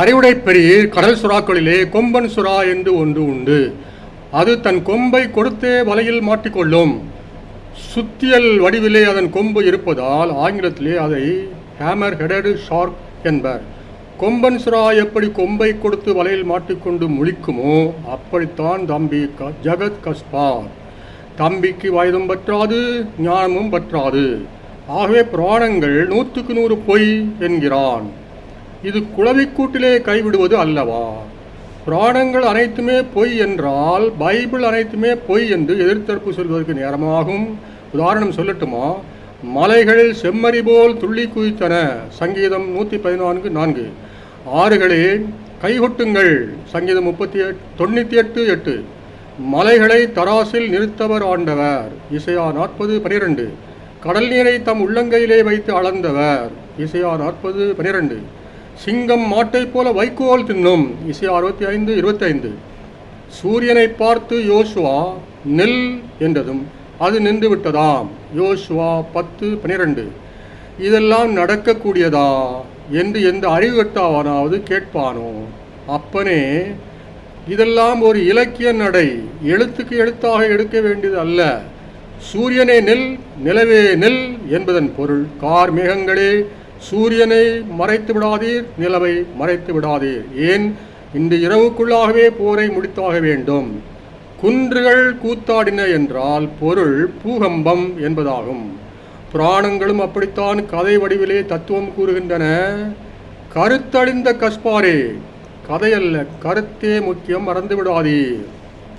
அறிவுடை பெரிய கடல் சுறாக்களிலே கொம்பன் சுறா என்று ஒன்று உண்டு. அது தன் கொம்பை கொடுத்தே வலையில் மாட்டிக்கொள்ளும். சுத்தியல் வடிவிலே அதன் கொம்பு இருப்பதால் ஆங்கிலத்திலே அதை ஹேமர் ஹெடடு ஷார்க் என்பர். கொம்பன் சுறா எப்படி கொம்பை கொடுத்து வலையில் மாட்டிக்கொண்டு முழிக்குமோ அப்படித்தான் தம்பி க ஜகத் கஸ்பார். தம்பிக்கு வயதும் பற்றாது ஞானமும் பற்றாது. ஆகவே புராணங்கள் நூற்றுக்கு நூறு பொய் என்கிறான். இது குளவிக்கூட்டிலே கைவிடுவது அல்லவா? புராணங்கள் அனைத்துமே பொய் என்றால் பைபிள் அனைத்துமே பொய் என்று எதிர்த்தரப்பு சொல்வதற்கு நேரமாகும். உதாரணம் சொல்லட்டுமா? மலைகள் செம்மறி போல் துள்ளி குதித்தன. சங்கீதம் நூற்றி பதினான்கு நான்கு. ஆறுகளே கைகொட்டுங்கள். சங்கீதம் முப்பத்தி எட்டு தொண்ணூற்றி எட்டு எட்டு. மலைகளை தராசில் நிறுத்தவர் ஆண்டவர். இசையா நாற்பது பனிரெண்டு. கடல் நீரை தம் உள்ளங்கையிலே வைத்து அளந்தவர். இசையா நாற்பது பனிரெண்டு. சிங்கம் மாட்டைப் போல வைக்கோல் தின்னும். இசை அறுபத்தி ஐந்து இருபத்தைந்து. சூரியனை பார்த்து யோசுவா நெல் என்றதும் அது நின்று விட்டதாம். யோசுவா பத்து பனிரெண்டு. இதெல்லாம் நடக்கக்கூடியதா? என்று எந்த அறிவுகட்டாவனாவது கேட்பானோ? அப்பனே இதெல்லாம் ஒரு இலக்கிய நடை. எழுத்துக்கு எழுத்தாக எடுக்க வேண்டியது அல்ல. சூரியனே நெல் நிலவே நெல் என்பதன் பொருள் கார் மேகங்களே சூரியனை மறைத்து விடாதீர் நிலவை மறைத்து விடாதீர். ஏன்? இன்று இரவுக்குள்ளாகவே போரை முடித்தாக வேண்டும். குன்றுகள் கூத்தாடின என்றால் பொருள் பூகம்பம் என்பதாகும். புராணங்களும் அப்படித்தான் கதை வடிவிலே தத்துவம் கூறுகின்றன. கருத்தழிந்த கஸ்பாரே கதையல்ல கருத்தே முக்கியம் மறந்து விடாதீர்.